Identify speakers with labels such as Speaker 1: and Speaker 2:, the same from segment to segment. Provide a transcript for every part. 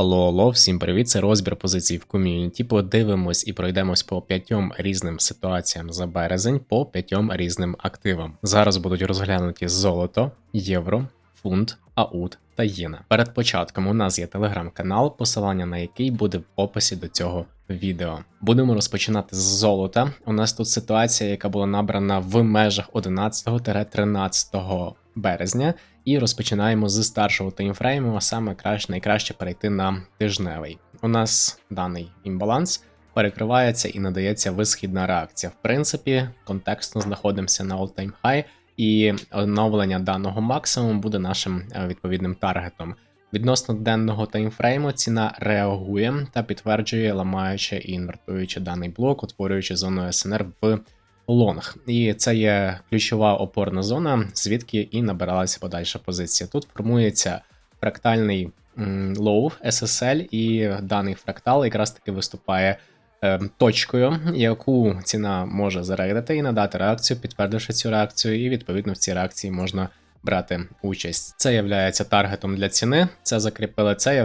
Speaker 1: Алло, алло, всім привіт! Це розбір позицій в ком'юніті. Подивимось і пройдемось по п'ятьом різним ситуаціям за березень по п'ятьом різним активам. Зараз будуть розглянуті золото, євро, фунт, аут та єна. Перед початком у нас є телеграм-канал, посилання на який буде в описі до цього відео. Будемо розпочинати з золота. У нас тут ситуація, яка була набрана в межах 11-13 березня. І розпочинаємо з старшого таймфрейму, а саме краще найкраще перейти на тижневий. У нас даний імбаланс перекривається і надається висхідна реакція. В принципі, контекстно знаходимося на all-time high, і оновлення даного максимуму буде нашим е, відповідним таргетом. Відносно денного таймфрейму ціна реагує та підтверджує, ламаючи і інвертуючи даний блок, утворюючи зону СНР в лонг. І це є ключова опорна зона, звідки і набиралася подальша позиція. Тут формується фрактальний лоу SSL, і даний фрактал якраз таки виступає. Е, точкою, яку ціна може зарейдити і надати реакцію, підтвердивши цю реакцію, і відповідно в цій реакції можна брати участь. Це є таргетом для ціни. Це закріпили. Це є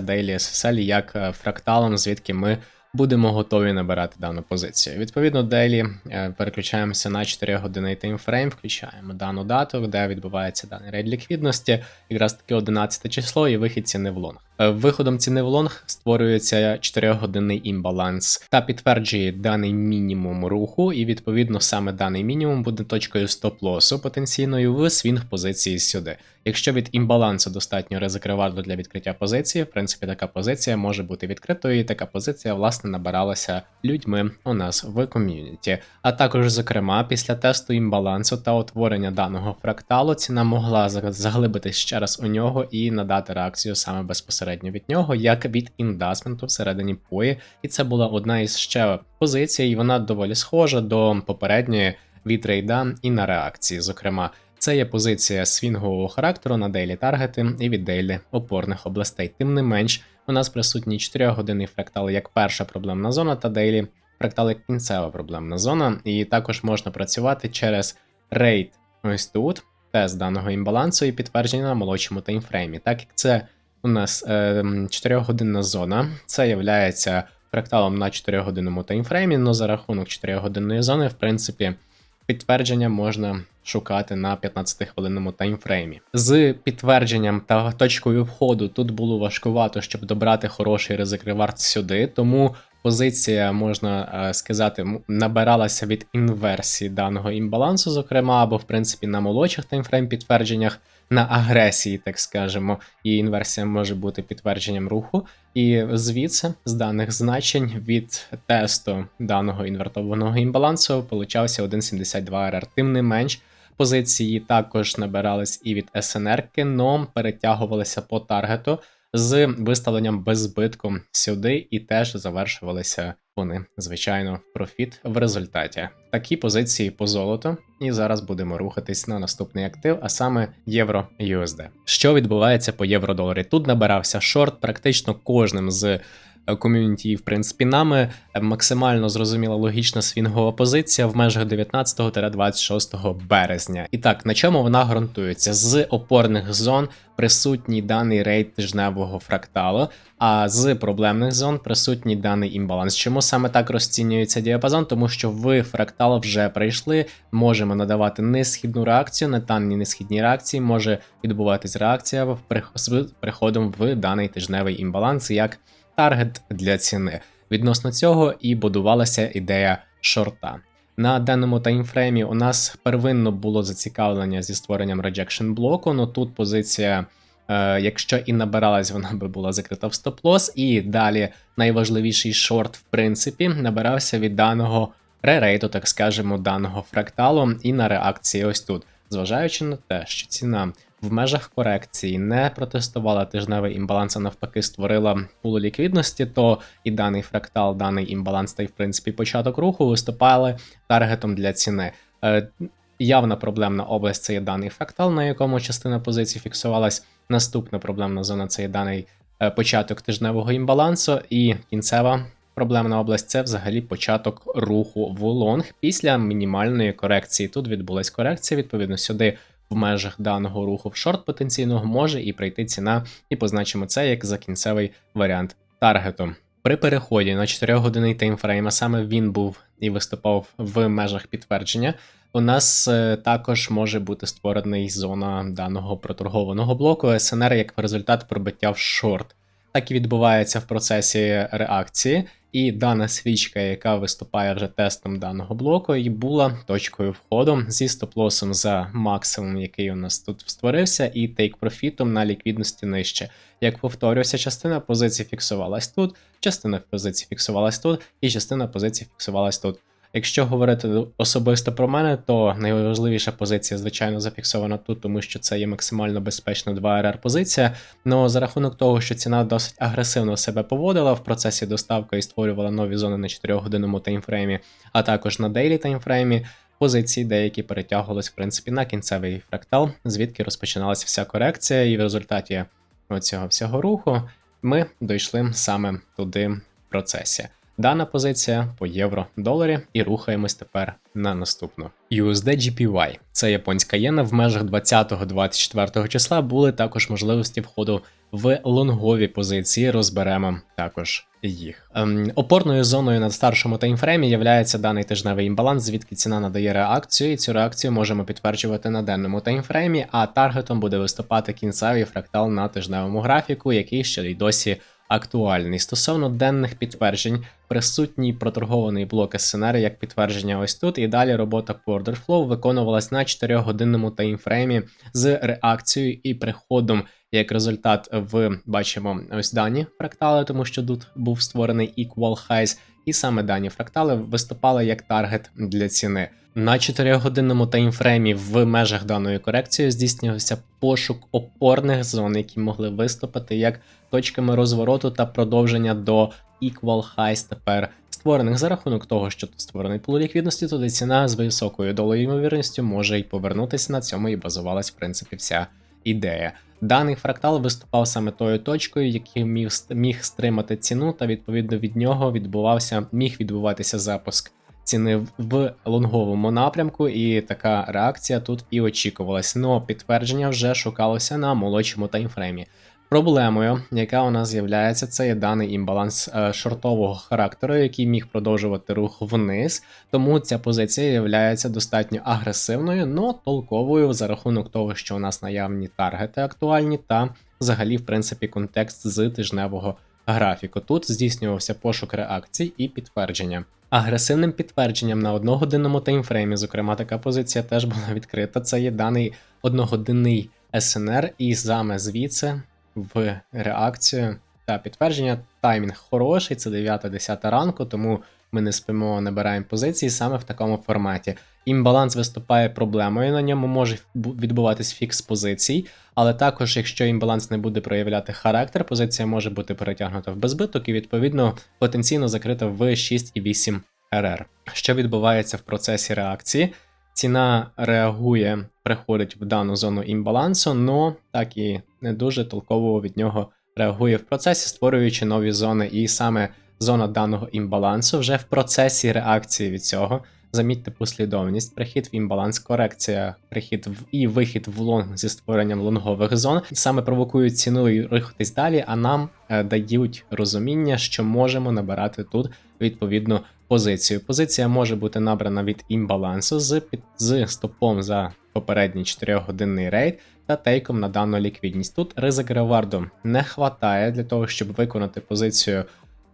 Speaker 1: Daily SSL як е, фракталом, звідки ми будемо готові набирати дану позицію. Відповідно, делі е, переключаємося на 4 години таймфрейм, включаємо дану дату, де відбувається даний рейд ліквідності, якраз таки 11 число і вихідці не в лонг. Е, виходом ціни в лонг створюється 4-годинний імбаланс та підтверджує даний мінімум руху, і відповідно саме даний мінімум буде точкою стоп-лосу потенційною в свінг позиції сюди. Якщо від імбалансу достатньо ризик для відкриття позиції, в принципі, така позиція може бути відкритою, і така позиція, власне, набиралася людьми у нас в ком'юніті. А також, зокрема, після тесту імбалансу та утворення даного фракталу ціна могла заглибитись ще раз у нього і надати реакцію саме безпосередньо від нього, як від індасменту всередині пої. І це була одна із ще позицій, і вона доволі схожа до попередньої від рейда і на реакції, зокрема. Це є позиція свінгового характеру на дейлі таргети і від дейлі опорних областей. Тим не менш, у нас присутній 4-годинний фрактал як перша проблемна зона, та дейлі фрактал як кінцева проблемна зона. І також можна працювати через рейд ось тут, тест даного імбалансу і підтвердження на молодшому таймфреймі. Так як це у нас е, 4-годинна зона, це є фракталом на 4-годинному таймфреймі, але за рахунок 4-годинної зони, в принципі. Підтвердження можна шукати на 15-хвилинному таймфреймі. З підтвердженням та точкою входу тут було важкувато, щоб добрати хороший ризик ревард сюди, тому позиція, можна е, сказати, набиралася від інверсії даного імбалансу, зокрема, або в принципі на молодших таймфрейм підтвердженнях на агресії, так скажемо, і інверсія може бути підтвердженням руху. І звідси, з даних значень від тесту даного інвертованого імбалансу, получався 1,72 RR. Тим не менш, позиції також набирались і від СНР, но перетягувалися по таргету з виставленням без збитку сюди, і теж завершувалися вони, звичайно, профіт в результаті. Такі позиції по золоту, і зараз будемо рухатись на наступний актив, а саме євро USD. Що відбувається по євро-доларі? Тут набирався шорт практично кожним з Е, ком'юніті, в принципі, нами е, максимально зрозуміла логічна свінгова позиція в межах 19-26 березня. І так, на чому вона ґрунтується? З опорних зон присутній даний рейд тижневого фракталу, а з проблемних зон присутній даний імбаланс. Чому саме так розцінюється діапазон? Тому що в фрактал вже прийшли, можемо надавати несхідну реакцію, на дані несхідні реакції може відбуватись реакція з приходом в даний тижневий імбаланс. як таргет для ціни. Відносно цього і будувалася ідея шорта. На даному таймфреймі у нас первинно було зацікавлення зі створенням rejection блоку, ну тут позиція, е, якщо і набиралась, вона би була закрита в стоп-лосс, і далі найважливіший шорт, в принципі, набирався від даного ререйту, так скажемо, даного фракталу, і на реакції ось тут, зважаючи на те, що ціна в межах корекції не протестувала тижневий імбаланс, а навпаки, створила пулу ліквідності, то і даний фрактал, даний імбаланс та й в принципі початок руху виступали таргетом для ціни. Е, явна проблемна область це є даний фрактал, на якому частина позицій фіксувалась. Наступна проблемна зона це є даний е, початок тижневого імбалансу, і кінцева проблемна область це взагалі початок руху в лонг після мінімальної корекції. Тут відбулась корекція, відповідно, сюди в межах даного руху в шорт потенційного може і прийти ціна, і позначимо це як за кінцевий варіант таргету. При переході на 4 годинний таймфрейм, а саме він був і виступав в межах підтвердження. У нас е, також може бути створений зона даного проторгованого блоку СНР як результат пробиття в шорт. Так і відбувається в процесі реакції, і дана свічка, яка виступає вже тестом даного блоку, і була точкою входу зі стоп-лосом за максимум, який у нас тут створився, і тейк-профітом на ліквідності нижче. Як повторюся, частина позицій фіксувалась тут, частина позицій фіксувалась тут, і частина позицій фіксувалась тут. Якщо говорити особисто про мене, то найважливіша позиція, звичайно, зафіксована тут, тому що це є максимально безпечна 2 rr позиція. Но за рахунок того, що ціна досить агресивно себе поводила в процесі доставки і створювала нові зони на 4-годинному таймфреймі, а також на дейлі таймфреймі, позиції деякі перетягувались в принципі на кінцевий фрактал, звідки розпочиналася вся корекція, і в результаті цього всього руху ми дійшли саме туди в процесі. Дана позиція по євро-доларі, і рухаємось тепер на наступну. USD GPY – це японська єна. В межах 20-24 числа були також можливості входу в лонгові позиції. Розберемо також їх. Ем, опорною зоною на старшому таймфреймі є даний тижневий імбаланс, звідки ціна надає реакцію, і цю реакцію можемо підтверджувати на денному таймфреймі, а таргетом буде виступати кінцевий фрактал на тижневому графіку, який ще й досі актуальний. Стосовно денних підтверджень, присутній проторгований блок СНР як підтвердження ось тут, і далі робота по order flow виконувалась на 4-годинному таймфреймі з реакцією і приходом. Як результат, в бачимо ось дані фрактали, тому що тут був створений equal highs, і саме дані фрактали виступали як таргет для ціни. На 4-годинному таймфреймі в межах даної корекції здійснювався пошук опорних зон, які могли виступити як точками розвороту та продовження до equal highs тепер створених за рахунок того, що тут створений пул туди ціна з високою долею ймовірністю може й повернутися на цьому і базувалась в принципі вся ідея. Даний фрактал виступав саме тою точкою, який міг міг стримати ціну, та відповідно від нього відбувався, міг відбуватися запуск ціни в лонговому напрямку, і така реакція тут і очікувалась. Ну, підтвердження вже шукалося на молодшому таймфреймі. Проблемою, яка у нас з'являється, це є даний імбаланс е, шортового характеру, який міг продовжувати рух вниз, тому ця позиція є достатньо агресивною, но толковою за рахунок того, що у нас наявні таргети актуальні, та взагалі, в принципі, контекст з тижневого графіку. Тут здійснювався пошук реакцій і підтвердження. Агресивним підтвердженням на одногодинному таймфреймі, зокрема, така позиція теж була відкрита. Це є даний одногодинний СНР, і саме звідси в реакцію та підтвердження. Таймінг хороший, це 9-10 ранку, тому ми не спимо, набираємо позиції саме в такому форматі. Імбаланс виступає проблемою, на ньому може відбуватись фікс позицій, але також, якщо імбаланс не буде проявляти характер, позиція може бути перетягнута в безбиток і, відповідно, потенційно закрита в 6,8 РР. Що відбувається в процесі реакції? Ціна реагує, приходить в дану зону імбалансу, но так і не дуже толково від нього реагує в процесі, створюючи нові зони, і саме зона даного імбалансу вже в процесі реакції від цього. Замітьте послідовність, прихід в імбаланс, корекція, прихід в і вихід в лонг зі створенням лонгових зон саме провокують ціну і рухатись далі, а нам е, дають розуміння, що можемо набирати тут відповідну позицію. Позиція може бути набрана від імбалансу з під з стопом за попередній 4-годинний рейд та тейком на дану ліквідність. Тут ризик реварду не хватає для того, щоб виконати позицію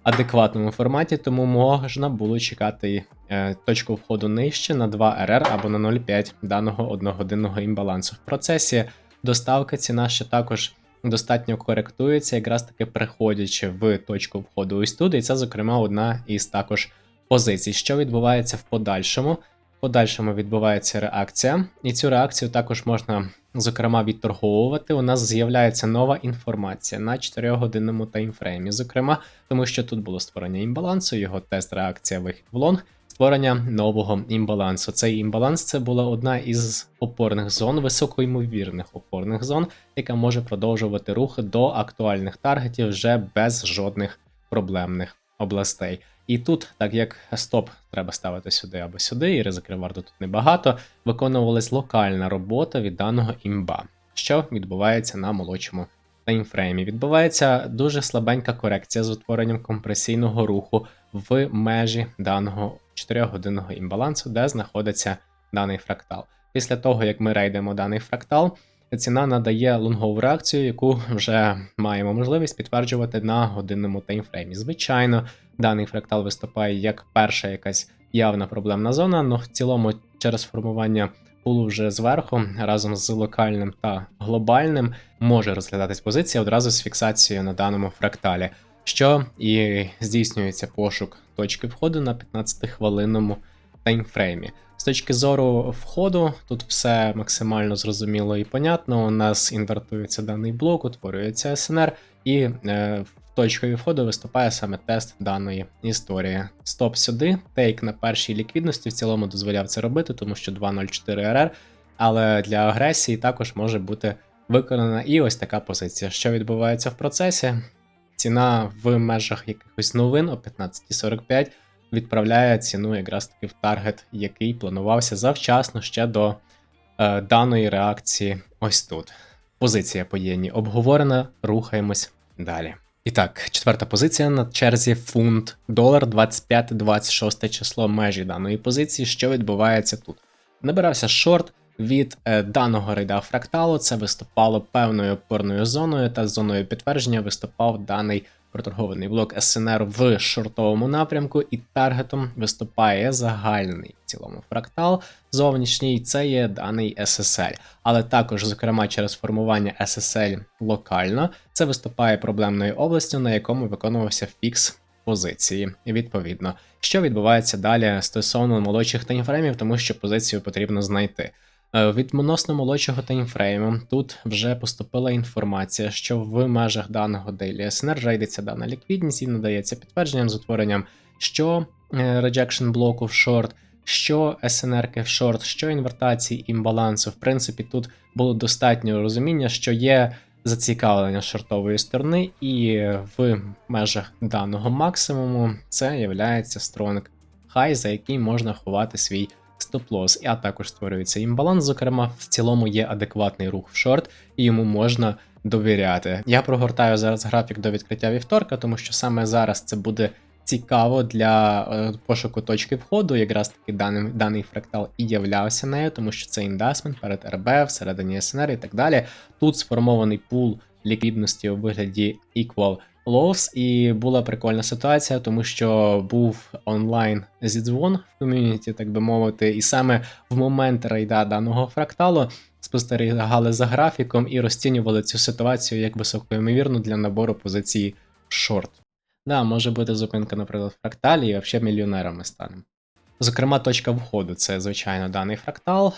Speaker 1: адекватному форматі, тому можна було чекати е, точку входу нижче на 2 РР або на 0,5 даного одногодинного імбалансу. В процесі доставки ціна ще також достатньо коректується, якраз таки приходячи в точку входу ось туди, і це, зокрема, одна із також позицій. Що відбувається в подальшому? Подальшому відбувається реакція, і цю реакцію також можна зокрема, відторговувати, у нас з'являється нова інформація на 4-годинному таймфреймі. Зокрема, тому що тут було створення імбалансу, його тест реакція вихід в лонг. Створення нового імбалансу. Цей імбаланс це була одна із опорних зон, високоймовірних опорних зон, яка може продовжувати рух до актуальних таргетів вже без жодних проблемних областей. І тут, так як стоп треба ставити сюди або сюди, і ризик реварду тут небагато, виконувалась локальна робота від даного імба, що відбувається на молодшому таймфреймі. Відбувається дуже слабенька корекція з утворенням компресійного руху в межі даного 4-годинного імбалансу, де знаходиться даний фрактал. Після того, як ми рейдимо даний фрактал, ціна надає лонгову реакцію, яку вже маємо можливість підтверджувати на годинному таймфреймі. Звичайно, даний фрактал виступає як перша якась явна проблемна зона, але в цілому через формування пулу вже зверху разом з локальним та глобальним може розглядатись позиція одразу з фіксацією на даному фракталі, що і здійснюється пошук точки входу на 15-хвилинному таймфреймі. З точки зору входу, тут все максимально зрозуміло і понятно. У нас інвертується даний блок, утворюється СНР, і е, точкою входу виступає саме тест даної історії. Стоп сюди, тейк на першій ліквідності в цілому дозволяв це робити, тому що 2.04 RR, але для агресії також може бути виконана і ось така позиція. Що відбувається в процесі? Ціна в межах якихось новин о 15.45 відправляє ціну якраз таки в таргет, який планувався завчасно ще до е, даної реакції. Ось тут. Позиція по єні обговорена, рухаємось далі. І так, четверта позиція на черзі фунт, долар 25-26 число межі даної позиції. Що відбувається тут? Набирався шорт від е, даного рейда фракталу. Це виступало певною опорною зоною, та зоною підтвердження виступав даний проторгований блок СНР в шортовому напрямку, і таргетом виступає загальний в цілому фрактал. Зовнішній це є даний SSL. Але також, зокрема, через формування SSL локально, це виступає проблемною областю, на якому виконувався фікс. Позиції, відповідно, що відбувається далі стосовно молодших таймфреймів, тому що позицію потрібно знайти. Е, від відносно молодшого таймфрейму тут вже поступила інформація, що в межах даного Daily SNR рейдиться дана ліквідність і надається підтвердженням з утворенням що е, rejection блоку в шорт, що SNR в шорт, що інвертації імбалансу. В принципі, тут було достатньо розуміння, що є зацікавлення шортової сторони, і в межах даного максимуму це є strong high, за який можна ховати свій стоп-лосс, а також створюється імбаланс. Зокрема, в цілому є адекватний рух в шорт, і йому можна довіряти. Я прогортаю зараз графік до відкриття вівторка, тому що саме зараз це буде цікаво для е, пошуку точки входу. Якраз таки даний, даний фрактал і являвся нею, тому що це індасмент перед РБ, всередині СНР і так далі. Тут сформований пул ліквідності у вигляді equal Loves, і була прикольна ситуація, тому що був онлайн зідзвон в ком'юніті, так би мовити, і саме в момент рейда даного фракталу спостерігали за графіком і розцінювали цю ситуацію як високоймовірну для набору позиції шорт. Да, може бути зупинка, наприклад, в фракталі, і взагалі мільйонерами станемо. Зокрема, точка входу це, звичайно, даний фрактал.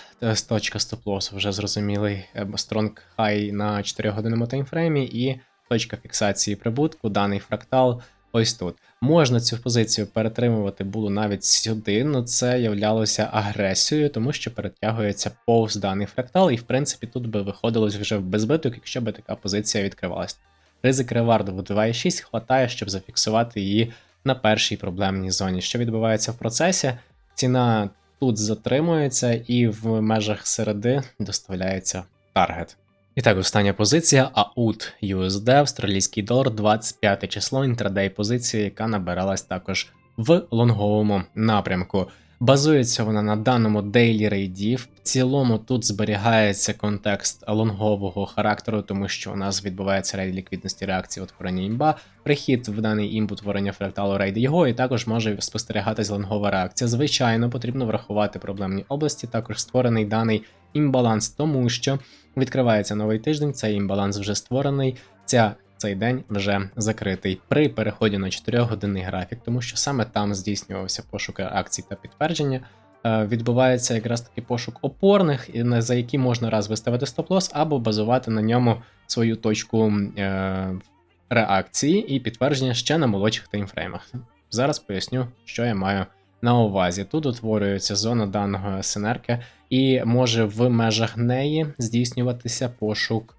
Speaker 1: Точка стоп-лосу вже зрозумілий Strong High на 4 годинному таймфреймі, і точка фіксації прибутку, даний фрактал. Ось тут. Можна цю позицію перетримувати було навіть сюди, але це являлося агресією, тому що перетягується повз даний фрактал, і в принципі тут би виходилось вже в безбиток, якщо би така позиція відкривалася. Ризик реварду в 2,6 хватає, щоб зафіксувати її на першій проблемній зоні. Що відбувається в процесі? Ціна тут затримується, і в межах середи доставляється таргет. І так, остання позиція AUT USD, австралійський долар, 25 число, інтрадей позиція, яка набиралась також в лонговому напрямку. Базується вона на даному Daily Raid. В цілому тут зберігається контекст лонгового характеру, тому що у нас відбувається рейд ліквідності реакції утворення імба, прихід в даний імб утворення фракталу рейд його, і також може спостерігатись лонгова реакція. Звичайно, потрібно врахувати проблемні області, також створений даний імбаланс, тому що відкривається новий тиждень, цей імбаланс вже створений. Ця цей день вже закритий при переході на 4-годинний графік, тому що саме там здійснювався пошук акцій та підтвердження. Е, відбувається якраз таки пошук опорних, за які можна раз виставити стоп-лосс, або базувати на ньому свою точку е, реакції і підтвердження ще на молодших таймфреймах. Зараз поясню, що я маю на увазі. Тут утворюється зона даного СНРки, і може в межах неї здійснюватися пошук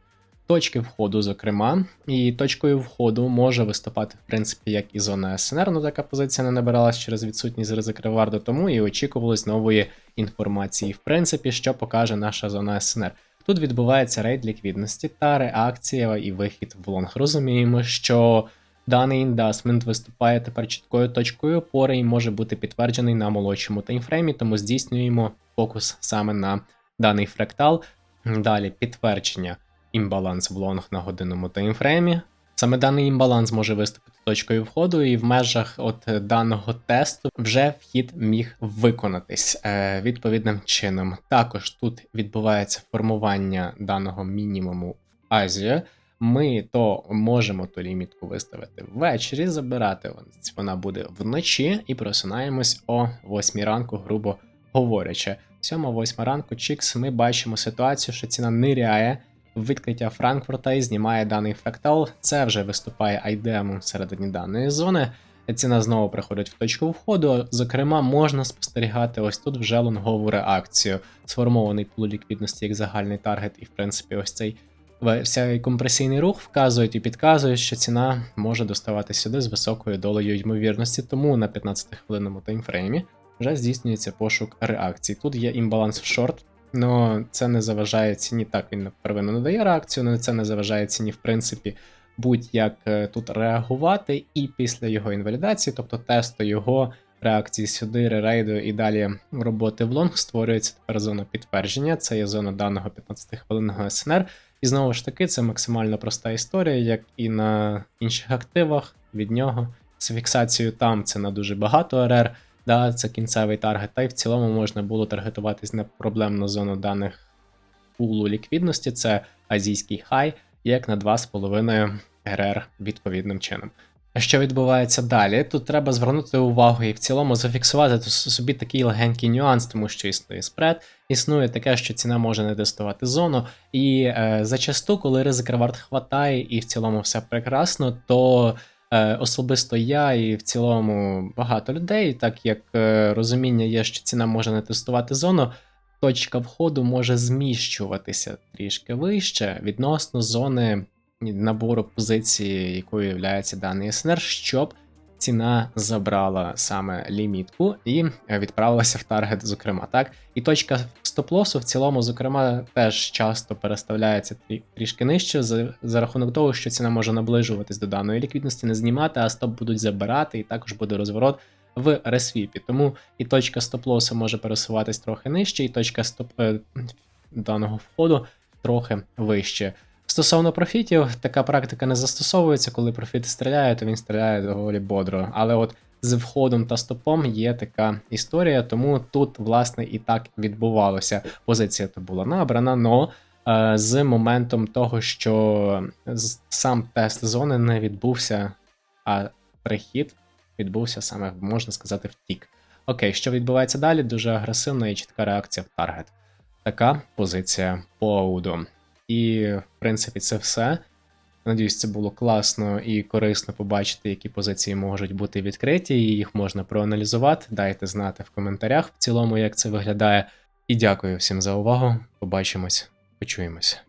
Speaker 1: точки входу, зокрема, і точкою входу може виступати, в принципі, як і зона СНР, ну така позиція не набиралась через відсутність ризик реварду, тому і очікувалось нової інформації, в принципі, що покаже наша зона СНР. Тут відбувається рейд ліквідності та реакція і вихід в лонг. Розуміємо, що даний індасмент виступає тепер чіткою точкою опори і може бути підтверджений на молодшому таймфреймі, тому здійснюємо фокус саме на даний фрактал. Далі підтвердження імбаланс в лонг на годинному таймфреймі. Саме даний імбаланс може виступити точкою входу, і в межах от даного тесту вже вхід міг виконатись е, відповідним чином. Також тут відбувається формування даного мінімуму в Азії. Ми то можемо ту лімітку виставити ввечері, забирати вона буде вночі, і просинаємось о 8 ранку, грубо говорячи. 7-8 ранку Чікс ми бачимо ситуацію, що ціна ниряє відкриття Франкфурта і знімає даний фрактал. Це вже виступає айдемом всередині даної зони. Ціна знову приходить в точку входу. Зокрема, можна спостерігати ось тут вже лонгову реакцію. Сформований пул ліквідності як загальний таргет, і в принципі, ось цей вся компресійний рух вказують і підказують, що ціна може доставати сюди з високою долею ймовірності, тому на 15-хвилинному таймфреймі вже здійснюється пошук реакцій. Тут є імбаланс в шорт, але це не заважає ціні. Так, він первинно надає реакцію, але це не заважає ціні, в принципі, будь-як е, тут реагувати, і після його інвалідації, тобто тесту його реакції сюди, ререйду і далі роботи в лонг, створюється тепер зона підтвердження. Це є зона даного 15-хвилинного СНР. І знову ж таки, це максимально проста історія, як і на інших активах від нього. З фіксацією там це на дуже багато РР да, це кінцевий таргет, та й в цілому можна було таргетуватись на проблемну зону даних пулу ліквідності, це азійський хай, як на 2,5 РР відповідним чином. Що відбувається далі? Тут треба звернути увагу і в цілому зафіксувати собі такий легенький нюанс, тому що існує спред, існує таке, що ціна може не тестувати зону. І е, зачасту, коли ризик ревард хватає, і в цілому все прекрасно, то Е, особисто я і в цілому багато людей, так як е, розуміння є, що ціна може не тестувати зону, точка входу може зміщуватися трішки вище відносно зони набору позиції, якою є даний СНР, щоб ціна забрала саме лімітку і відправилася в таргет, зокрема. так. І точка стоп-лосу в цілому, зокрема, теж часто переставляється трішки нижче, за, за рахунок того, що ціна може наближуватись до даної ліквідності, не знімати, а стоп будуть забирати, і також буде розворот в ресвіпі. Тому і точка стоп-лосу може пересуватись трохи нижче, і точка стоп е, даного входу трохи вище. Стосовно профітів, така практика не застосовується, коли профіт стріляє, то він стріляє доволі бодро. Але от з входом та стопом є така історія, тому тут, власне, і так відбувалося. Позиція то була набрана, но е, з моментом того, що сам тест зони не відбувся, а прихід відбувся саме, можна сказати, втік. Окей, що відбувається далі? Дуже агресивна і чітка реакція в таргет. Така позиція по ауду. І, в принципі, це все. Надіюсь, це було класно і корисно побачити, які позиції можуть бути відкриті, і їх можна проаналізувати. Дайте знати в коментарях в цілому, як це виглядає. І дякую всім за увагу. Побачимось, почуємось.